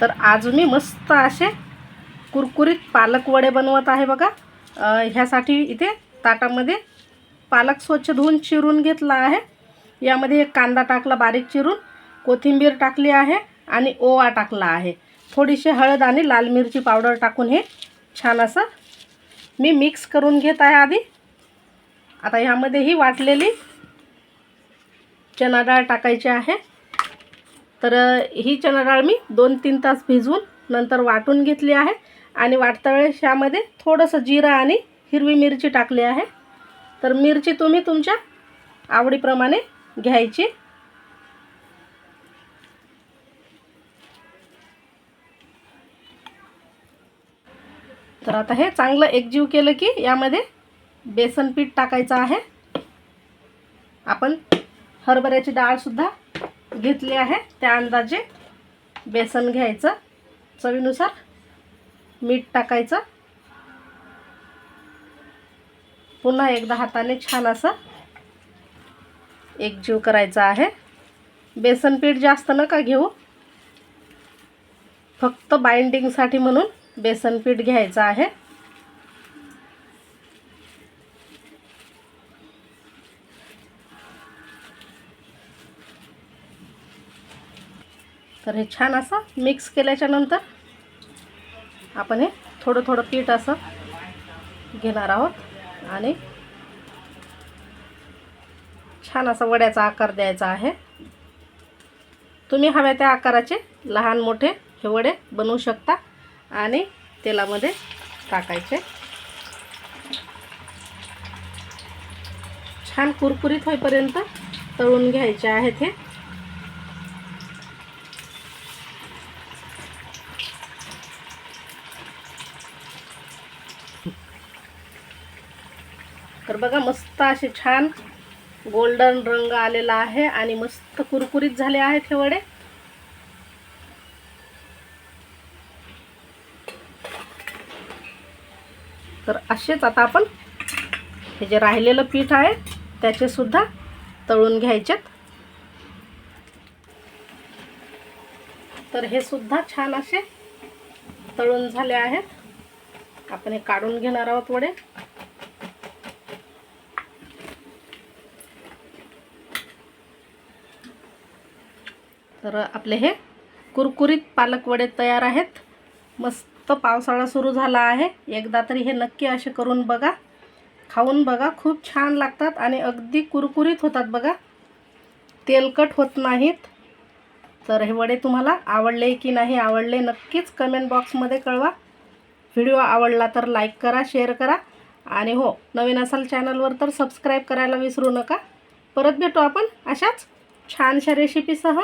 तर आज मी मस्त असे कुरकुरीत पालक वडे बनवत आहे बघा. ह्यासाठी इथे ताटामध्ये पालक स्वच्छ धुवून चिरून घेतला आहे. यामध्ये एक कांदा टाकला बारीक चिरून. कोथिंबीर टाकली आहे आणि ओवा टाकला आहे. थोडीशी हळद आणि लाल मिरची पावडर टाकून हे छान असं मी मिक्स करून घेत आहे आधी. आता ह्यामध्ये ही वाटलेली चना डाळ टाकायची आहे. तर ही चणा डाळ मी दोन तीन तास भिजवून नंतर वाटून घेतली आहे. आणि वाटता वेळेस यामध्ये थोडंसं जिरा आणि हिरवी मिरची टाकली आहे. तर मिरची तुम्ही तुमच्या आवडीप्रमाणे घ्यायची. तर आता हे चांगलं एकजीव केलं की यामध्ये बेसन पीठ टाकायचं आहे. आपण हरभऱ्याची डाळसुद्धा घेतली आहे. त्या अंदाजे बेसन घ्यायचं चवीनुसार मीठ टाकायचं. पुन्हा एकदा हाताने छान असं एकजीव करायचा आहे. बेसन पीठ जास्त नका घेऊ. फक्त बाइंडिंगसाठी म्हणून बेसन पीठ घ्यायचं आहे. तर हे छान असं मिक्स केल्याच्यानंतर आपण हे थोडं थोडं पीठ असं घेणार आहोत. आणि छान असा वड्याचा आकार द्यायचा आहे. तुम्ही हव्या त्या आकाराचे लहान मोठे हे वडे बनवू शकता आणि तेलामध्ये टाकायचे. छान कुरकुरीत होईपर्यंत तळून घ्यायचे आहेत हे. तर बघा मस्त असे छान गोल्डन रंग आलेला आहे आणि मस्त कुरकुरीत झाले आहेत हे वडे. तर असेच आता आपण हे जे राहिलेलं पीठ आहे त्याचे सुद्धा तळून घ्यायचेत. तर हे सुद्धा छान असे तळून झाले आहेत. आपण हे काढून घेणार आहोत वडे. तर आपले हे कुरकुरीत पालक वडे तयार आहेत. मस्त पावसाळा सुरू झाला आहे. एकदा तरी हे नक्की असे करून बघा. खाऊन बघा. खूप छान लागतात आणि अगदी कुरकुरीत होतात बघा. तेलकट होत नाहीत. तर हे वडे तुम्हाला आवडले की नाही आवडले नक्कीच कमेंट बॉक्समध्ये कळवा. व्हिडिओ आवडला तर लाईक करा शेअर करा. आणि हो नवीन असाल चॅनलवर तर सबस्क्राईब करायला विसरू नका. परत भेटू आपण अशाच छानशा रेसिपीसह